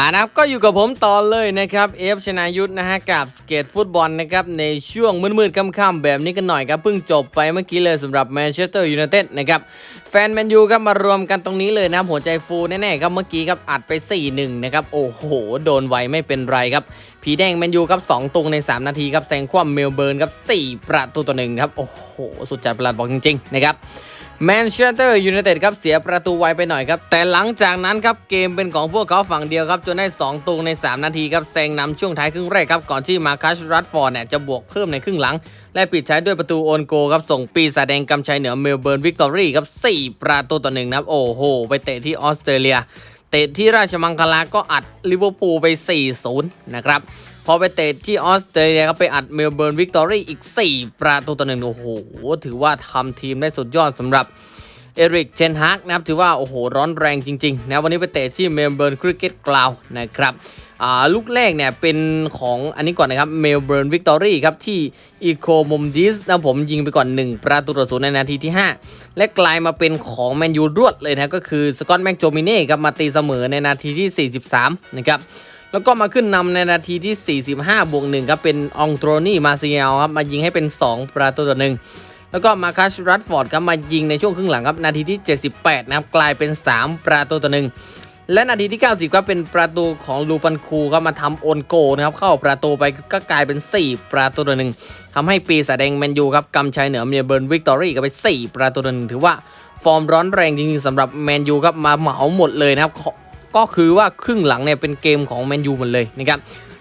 อ่านะครับก็อยู่กับผมต่อเลยนะครับเอฟชนายุทธนะฮะกับสเกตฟุตบอลนะครับในช่วงมืดๆค่ำๆแบบนี้กันหน่อยครับเพิ่งจบไปเมื่อกี้เลยสำหรับแมนเชสเตอร์ยูไนเต็ดนะครับแฟนแมนยูครับมารวมกันตรงนี้เลยนะครับหัวใจฟูแน่ๆครับเมื่อกี้ครับอัดไป 4-1 นะครับ โอ้โห โดนไวไม่เป็นไรครับ ผีแดงแมนยูครับ 2ตุงใน 3 นาทีครับแซงคว่ำเมลเบิร์นครับ 4 ประตูต่อหนึ่งครับ โอ้โห สุดจัดประหลาดบอกจริงๆนะครับ แมนเชสเตอร์ยูไนเต็ดครับเสียประตูไวไปหน่อยครับ แต่หลังจากนั้นครับเกมเป็นของพวกเขาฝั่งเดียวครับจนได้ 2ตูใน 3 นาทีครับแซงนำช่วงท้ายครึ่งแรกครับ ก่อนที่มาคัชรัตฟอร์ดเนี่ยจะบวกเพิ่มในครึ่งหลัง และปิดท้ายด้วยประตูโอนโกครับ ส่งปีศาจแดงกำชัยเหนือเมลเบิร์นวิกตอรี่ครับ4ประตูต่อหนึ่งนะครับโอ้โห ไปเตะที่ออสเตรเลีย เตะที่ราชมังคลาก็อัดลิเวอร์พูลไป 4-0 นะครับพอไปเตะที่ออสเตรเลียก็ไปอัดเมลเบิร์นวิกตอรี่อีก 4 ประตูต่อหนึ่งโอ้โห ถือว่าทำทีมได้สุดยอดสำหรับ เอริกเชนฮากนะครับถือว่าโอ้โหร้อนแรงจริงๆนะวันนี้ไปเตะที่เมลเบิร์นคริกเก็ตกราวนะครับลูกแรกเนี่ยเป็นของอันนี้ก่อนนะครับเมลเบิร์นวิกตอรี่ครับที่อีโคมมดิสนะผมยิงไปก่อน 1 ประตูต่อศูนย์ในนาทีที่ 5 และกลายมาเป็นของแมนยูรวดเลยนะก็คือสกอตแม็กโจมิเน่ครับมาตีเสมอในนาทีที่ 43 นะครับแล้วก็มาขึ้นนำในนาทีที่ 45 บวกหนึ่งครับเป็นองโตนี่มาเซียลครับมายิงให้เป็น 2 ประตูต่อหนึ่ง แล้วก็มาคัชรัตฟอร์ดครับมายิงในช่วงครึ่งหลังครับ นาทีที่ 78 นะครับกลายเป็น 3 ประตูต่อหนึ่งและนาทีที่ 90ครับเป็นประตูของลูปันคูครับมาทำโอนโกนะครับเข้าประตูไปก็กลายเป็น 4 ประตูต่อหนึ่งทำให้ปีศาจแดงแมนยูครับกำชัยเหนือเมียเบิร์นวิกตอรี่ก็ไป 4 ประตูต่อหนึ่งถือว่าฟอร์มร้อนแรงจริงๆสำหรับแมนยูครับมาเหมาหมดเลยนะครับก็คือว่าครึ่งหลังเนี่ยเป็นเกมของแมนยูหมดเลยนะครับ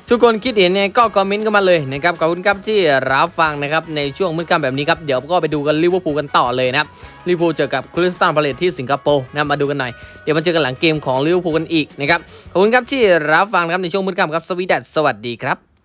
ทุกคนคิดเห็นไงก็คอมเมนต์กันมาเลยนะครับขอบคุณครับที่รับฟังนะครับในช่วงมืดค่ำแบบนี้ครับเดี๋ยวก็ไปดูกันลิเวอร์พูลกันต่อเลยนะครับลิเวอร์พูลเจอกับคริสตันพาเลตที่สิงคโปร์นะมาดูกันหน่อยเดี๋ยวมาเจอกันหลังเกมของลิเวอร์พูลกันอีกนะครับขอบคุณครับที่รับฟังนะครับในช่วงมืดค่ำครับสวีดัสสวัสดีครับ